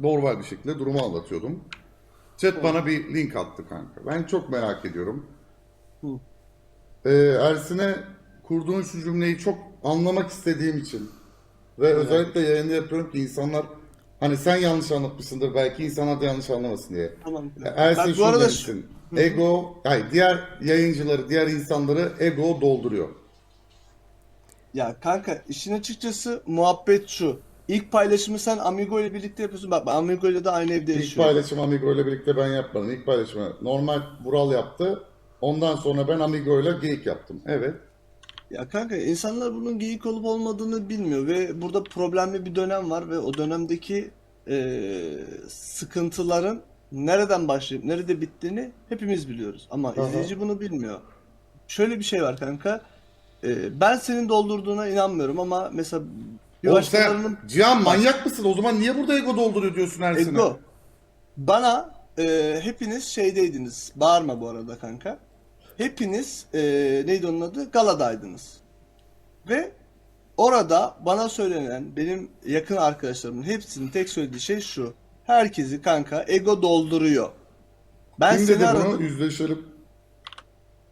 normal bir şekilde durumu anlatıyordum. Chat bana bir link attı kanka. Ben çok merak ediyorum. Ee, Ersin'e kurduğun şu cümleyi çok anlamak istediğim için ve özellikle yayında yapıyorum ki insanlar hani sen yanlış anlatmışsındır belki insanlar da yanlış anlamasın diye. Tamam. Ersin şunu arada demişsin. Ego, yani diğer yayıncıları, diğer insanları ego dolduruyor. Ya kanka işin açıkçası muhabbet şu. İlk paylaşımı sen Amigo ile birlikte yapıyorsun. Bak ben Amigo ile de aynı evde İlk yaşıyorum. paylaşımı Amigo ile birlikte ben yapmadım. İlk paylaşımı normal Vural yaptı. Ondan sonra ben Amigo ile geyik yaptım. Evet. Ya kanka insanlar bunun geyik olup olmadığını bilmiyor ve burada problemli bir dönem var ve o dönemdeki eee, sıkıntıların nereden başlayıp nerede bittiğini hepimiz biliyoruz. Ama Aha. izleyici bunu bilmiyor. Şöyle bir şey var kanka. Eee, ben senin doldurduğuna inanmıyorum ama mesela Oğlum başkalarının sen Cihan manyak mısın? O zaman niye burada ego dolduruyor diyorsun Ersin'e? Ego. Bana e, hepiniz şeydeydiniz. Bağırma bu arada kanka. Hepiniz e, neydi onun adı? Galadaydınız. Ve orada bana söylenen benim yakın arkadaşlarımın hepsinin tek söylediği şey şu. Herkesi kanka ego dolduruyor. Ben Kim seni dedi aradım. bunu? Yüzleşelim.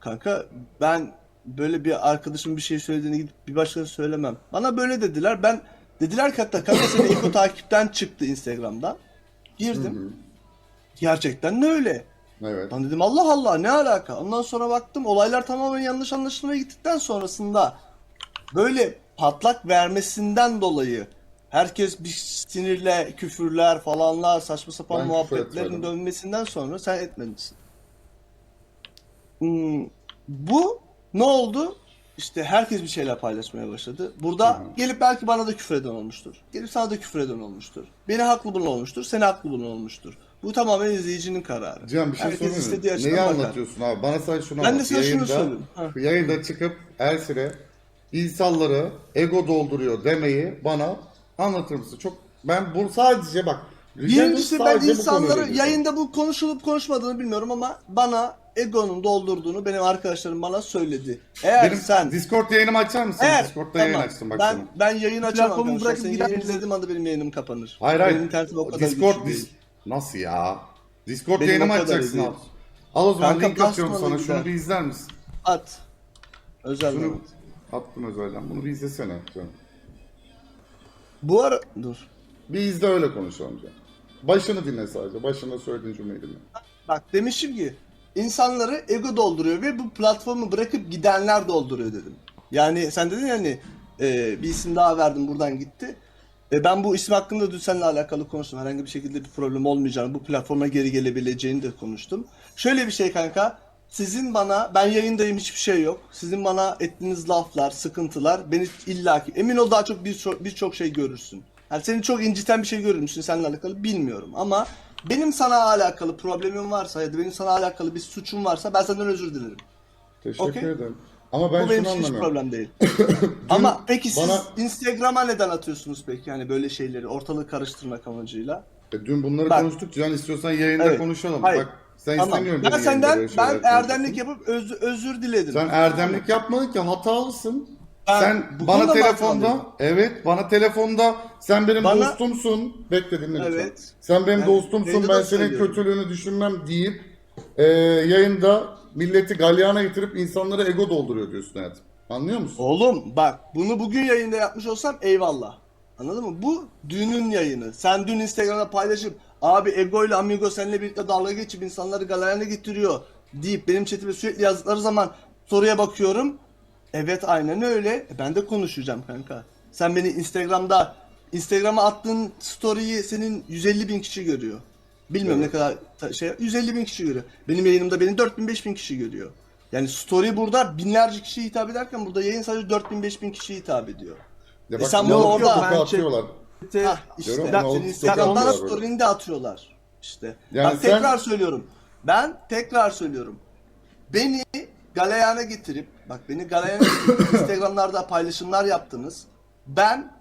Kanka ben böyle bir arkadaşım bir şey söylediğini gidip bir başkası söylemem. Bana böyle dediler. Ben dediler ki hatta kanka senin Eko takipten çıktı Instagram'dan. Girdim. Gerçekten de öyle. Evet. Ben dedim Allah Allah ne alaka? Ondan sonra baktım olaylar tamamen yanlış anlaşılmaya gittikten sonrasında böyle patlak vermesinden dolayı herkes bir sinirle küfürler falanlar saçma sapan Ben muhabbetlerin dönmesinden sonra sen etmedin. Hmm, bu ne oldu? İşte herkes bir şeyler paylaşmaya başladı. Burada Hı hı. gelip belki bana da küfür eden olmuştur. Gelip sana da küfür eden olmuştur. Beni haklı bulan olmuştur. Seni haklı bulan olmuştur. Bu tamamen izleyicinin kararı. Cihan bir şey Herkes istediği açıdan Neyi bakar. anlatıyorsun abi? Bana sadece şunu Ben de anlat. sana şunu Yayında- söyleyeyim. Ha. Yayında çıkıp Ersin'e insanları ego dolduruyor demeyi bana anlatır mısın? Çok ben bu sadece bak Birincisi ben insanları yayında bu konuşulup konuşmadığını bilmiyorum ama bana egonun doldurduğunu benim arkadaşlarım bana söyledi. Eğer Benim sen Discord yayınımı açar mısın? eğer Discord'da yayın tamam, açtım bak ben sana. ben yayın açamam Platformu kanka. bırakıp Senin gider yayın misin? izlediğim anda benim yayınım kapanır. Hayır Benim hayır. internetim o kadar Discord güçlü dis değil. Nasıl ya? Discord Benim yayınımı kadar açacaksın değil. al. Al o zaman Kanka link atıyorum sana. Şunu gider. bir izler misin? At. Özel Şunu Mehmet. attım özelden. Bunu bir izlesene. canım. Bu ara dur. Bir izle öyle konuşalım canım. Başını dinle sadece. Başında söylediğin cümleyi dinle. Bak demişim ki insanları ego dolduruyor ve bu platformu bırakıp gidenler dolduruyor dedim. Yani sen dedin ya hani e, bir isim daha verdim buradan gitti. E, ben bu isim hakkında dün seninle alakalı konuştum. Herhangi bir şekilde bir problem olmayacağını, bu platforma geri gelebileceğini de konuştum. Şöyle bir şey kanka. Sizin bana, ben yayındayım hiçbir şey yok. Sizin bana ettiğiniz laflar, sıkıntılar beni illaki, emin ol daha çok birçok birçok şey görürsün. Yani seni çok inciten bir şey görür müsün seninle alakalı bilmiyorum ama benim sana alakalı problemim varsa ya da benim sana alakalı bir suçum varsa ben senden özür dilerim. Teşekkür Okey. ederim. Ama ben Bu benim için hiç problem değil. ama peki siz bana- Instagram'a neden atıyorsunuz peki yani böyle şeyleri ortalığı karıştırmak amacıyla? E, dün bunları Bak. konuştuk. Can istiyorsan yayında Evet. konuşalım. Hayır. Bak sen Tamam. istemiyorum. Ben senden ben erdemlik yapıp öz- özür diledim. Sen erdemlik yapmadın ki hatalısın. Ben sen bana telefonda evet bana telefonda sen benim Bana- dostumsun. Bekle dinle lütfen. Evet. Sen benim Ben dostumsun. Ben senin söylüyorum. kötülüğünü düşünmem deyip e, yayında milleti galyana getirip insanlara ego dolduruyor diyorsun hayatım. Anlıyor musun? Oğlum bak bunu bugün yayında yapmış olsam eyvallah. Anladın mı? Bu dünün yayını. Sen dün Instagram'da paylaşıp abi Ego ile Amigo seninle birlikte dalga geçip insanları galerine getiriyor deyip benim chatime sürekli yazdıkları zaman soruya bakıyorum. Evet aynen öyle. E, ben de konuşacağım kanka. Sen beni Instagram'da Instagram'a attığın story'yi senin 150 bin kişi görüyor. Bilmiyorum Evet. ne kadar şey 150 bin kişi görüyor. Benim yayınımda beni 4000 5000 kişi görüyor. Yani story burada binlerce kişiye hitap ederken burada yayın sadece 4000 5000 kişiye hitap ediyor. Ya E bak sen bunu orada- Ben atıyorlar. İşte. Musun? Senin Alıp Instagram'dan da story'ini de atıyorlar. İşte. Yani Bak sen- tekrar söylüyorum. Ben tekrar söylüyorum. Beni galeyana getirip bak beni galeyana getirip Instagram'larda paylaşımlar yaptınız. Ben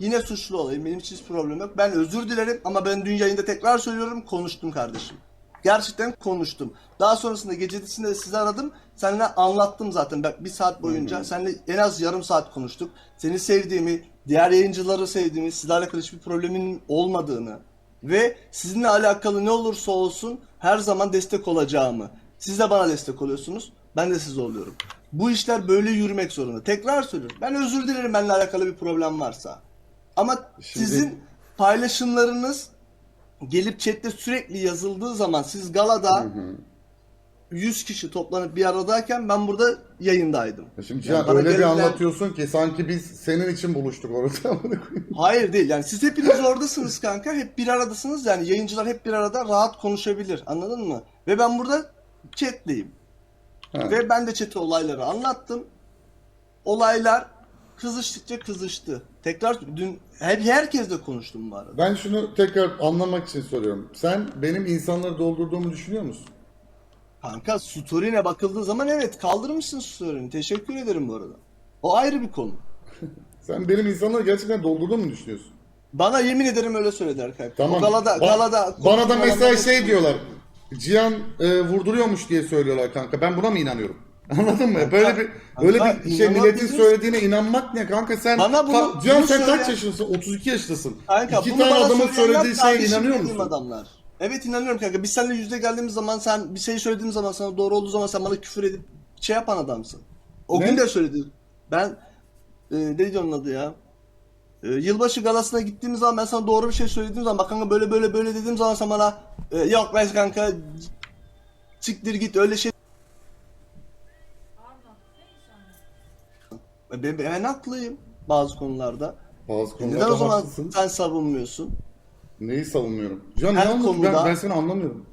yine suçlu olayım. Benim hiç problem yok. Ben özür dilerim ama ben dün yayında tekrar söylüyorum konuştum kardeşim. Gerçekten konuştum. Daha sonrasında gecesinde de sizi aradım. Seninle anlattım zaten. Bak bir saat boyunca seninle en az yarım saat konuştuk. Seni sevdiğimi, diğer yayıncıları sevdiğimi, sizle alakalı hiçbir problemin olmadığını ve sizinle alakalı ne olursa olsun her zaman destek olacağımı. Siz de bana destek oluyorsunuz. Ben de size oluyorum. Bu işler böyle yürümek zorunda. Tekrar söylüyorum. Ben özür dilerim benimle alakalı bir problem varsa. Ama Şimdi- sizin paylaşımlarınız gelip chatte sürekli yazıldığı zaman siz galada 100 kişi toplanıp bir aradayken ben burada yayındaydım. Şimdi Yani Cihan bana öyle bir gelen- anlatıyorsun ki sanki biz senin için buluştuk orada. Hayır değil yani siz hepiniz oradasınız kanka hep bir aradasınız yani yayıncılar hep bir arada rahat konuşabilir anladın mı? Ve ben burada chatleyim. Ha. Ve ben de chat'e olayları anlattım. Olaylar kızıştıkça kızıştı. Tekrar dün her herkesle konuştum bu arada. Ben şunu tekrar anlamak için soruyorum. Sen benim insanları doldurduğumu düşünüyor musun? Kanka story'ne bakıldığı zaman evet kaldırmışsın story'ni. Teşekkür ederim bu arada. O ayrı bir konu. Sen benim insanları gerçekten doldurduğumu mu düşünüyorsun? Bana yemin ederim öyle söylediler kanka. Tamam. O galada, Ba- galada Bana da mesela şey diyorlar. Cihan e, vurduruyormuş diye söylüyorlar kanka. Ben buna mı inanıyorum? Anladın mı? Böyle bir öyle kanka, bir şey milletin söylediğine inanmak ne kanka sen Bana bunu- Cihan bunu sen kaç söyleyen- yaşındasın? 32 yaşındasın. Kanka İki tane adamın söylediği şeye inanıyor musun? adamlar. Evet inanıyorum kanka. Biz seninle yüzde geldiğimiz zaman sen bir şey söylediğim zaman sana doğru olduğu zaman sen bana küfür edip şey yapan adamsın. O Ne? gün de söyledi. Ben e, neydi onun adı ya? E, yılbaşı galasına gittiğimiz zaman ben sana doğru bir şey söylediğim zaman bak kanka böyle böyle böyle dediğim zaman sen bana e, yok be kanka siktir git öyle şey ben, ben haklıyım bazı konularda. Bazı Neden o konularda zaman haklısın. sen savunmuyorsun? Neyi savunuyorum? Cihan Her ne anladın? Ben, konuda- ben seni anlamıyorum.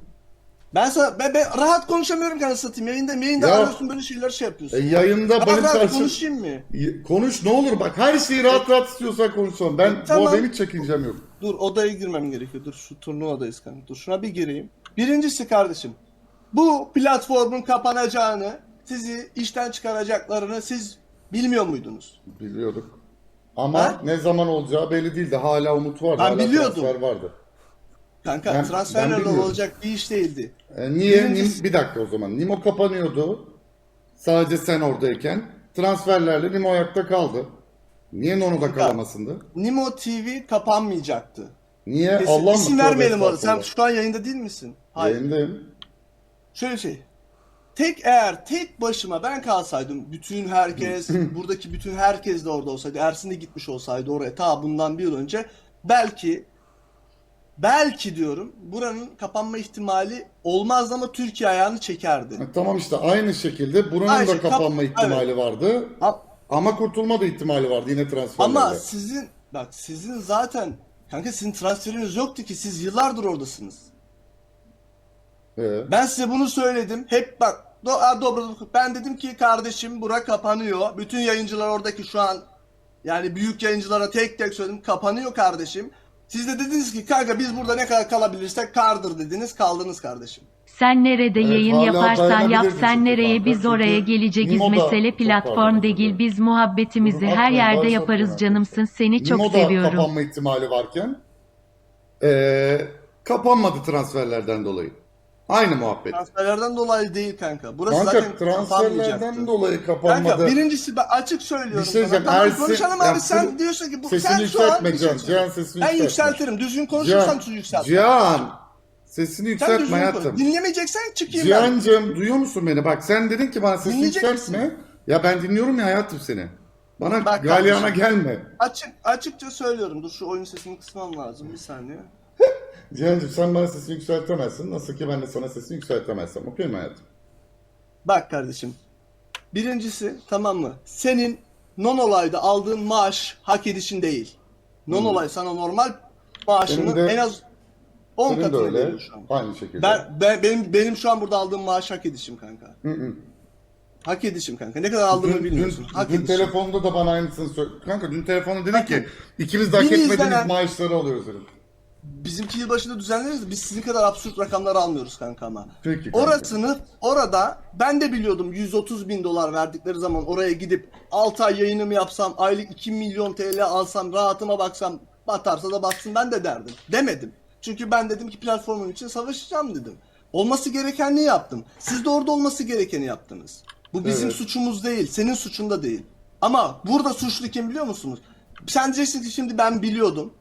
Ben sana ben, ben rahat konuşamıyorum ki anasını satayım. Yayında yayında Ya- arıyorsun böyle şeyler şey yapıyorsun. E, yayında benim rahat karşım... konuşayım mı? Y- Konuş ne olur bak her şeyi rahat rahat istiyorsan konuşalım. Ben E, tamam. bu benim hiç çekincem yok. Dur odaya girmem gerekiyor. Dur şu turnuvadayız kanka. Dur şuna bir gireyim. Birincisi kardeşim. Bu platformun kapanacağını, sizi işten çıkaracaklarını siz bilmiyor muydunuz? Biliyorduk. Ama Ha? ne zaman olacağı belli değildi. Hala umut vardı. Ben hala biliyordum. transfer vardı. Kanka Ben- transferlerle ben bilmiyorum. olacak bir iş değildi. E, niye? Birincisi- Nim- bir dakika o zaman. Nimo kapanıyordu. Sadece sen oradayken. Transferlerle Nimo ayakta kaldı. Niye Nono da kalamasındı? Nimo TV kapanmayacaktı. Niye? Kesin, Allah isim vermeyelim orada. Sen şu an yayında değil misin? Hayır. Yayındayım. Şöyle şey. Tek eğer tek başıma ben kalsaydım bütün herkes buradaki bütün herkes de orada olsaydı Ersin de gitmiş olsaydı oraya ta bundan bir yıl önce belki belki diyorum buranın kapanma ihtimali olmazdı ama Türkiye ayağını çekerdi. Ha, tamam işte aynı şekilde buranın Aynı da şey, kap- kapanma ihtimali vardı. Ha- Ama kurtulma da ihtimali vardı yine transferlerle. Ama sizin bak sizin zaten kanka sizin transferiniz yoktu ki siz yıllardır oradasınız. Ee, Ben size bunu söyledim. Hep bak do, a, dobro, ben dedim ki kardeşim bura kapanıyor. Bütün yayıncılar oradaki şu an yani büyük yayıncılara tek tek söyledim kapanıyor kardeşim. Siz de dediniz ki kanka biz burada ne kadar kalabilirsek kardır dediniz kaldınız kardeşim. Sen nerede Evet, yayın hala yaparsan yap sen çünkü nereye kanka. biz oraya Çünkü geleceğiz Nimo da- mesele çok platform değil biz muhabbetimizi Dur, her yerde yaparız canımsın seni çok Nimo da seviyorum. kapanma ihtimali varken ee, kapanmadı transferlerden dolayı. Aynı muhabbet. Transferlerden dolayı değil kanka. Burası Kanka zaten transferlerden dolayı kapanmadı. Kanka birincisi ben açık söylüyorum. Bir şey sana. Tamam, Ersin- konuşalım abi sen diyorsun ki bu, Sesini sen şu an Can. Cihan sesini Ben yükseltme. yükseltirim. Düzgün konuşursam Cihan, yükselt. Cihan sesini yükseltme hayatım. konuş. Dinlemeyeceksen çıkayım ben. Cihan'cığım duyuyor musun beni? Bak sen dedin ki bana sesini yükseltme. Ya ben dinliyorum ya hayatım seni. Bana Bak galyana gelme. Açık açıkça söylüyorum. Dur şu oyun sesini kısmam lazım bir saniye. Cihan'cığım sen bana sesini yükseltemezsin. Nasıl ki ben de sana sesini yükseltemezsem. Okey mi hayatım? Bak kardeşim. Birincisi tamam mı? Senin non olayda aldığın maaş hak edişin değil. Non olay sana normal maaşının de- en az 10 Senin de katını öyle. veriyor şu an. Aynı şekilde. Ben, ben benim benim şu an burada aldığım maaş hak edişim kanka. Hı hı. Hak edişim kanka. Ne kadar aldığımı Dün, bilmiyorsun. dün, hak dün edişim. telefonda da bana aynısını söyle. Kanka dün telefonda dedin ki ikimiz de hak beni etmediğimiz izlenen- maaşları alıyoruz dedim. Bizimki yılbaşında düzenleriz biz sizin kadar absürt rakamları almıyoruz kanka ama. Peki kanka. Orasını orada ben de biliyordum 130 bin dolar verdikleri zaman oraya gidip 6 ay yayınımı yapsam aylık 2 milyon TL alsam rahatıma baksam batarsa da batsın ben de derdim. Demedim. Çünkü ben dedim ki platformum için savaşacağım dedim. Olması gerekeni yaptım. Siz de orada olması gerekeni yaptınız. Bu bizim Evet. suçumuz değil. Senin suçun da değil. Ama burada suçlu kim biliyor musunuz? sen diyeceksin ki şimdi ben biliyordum.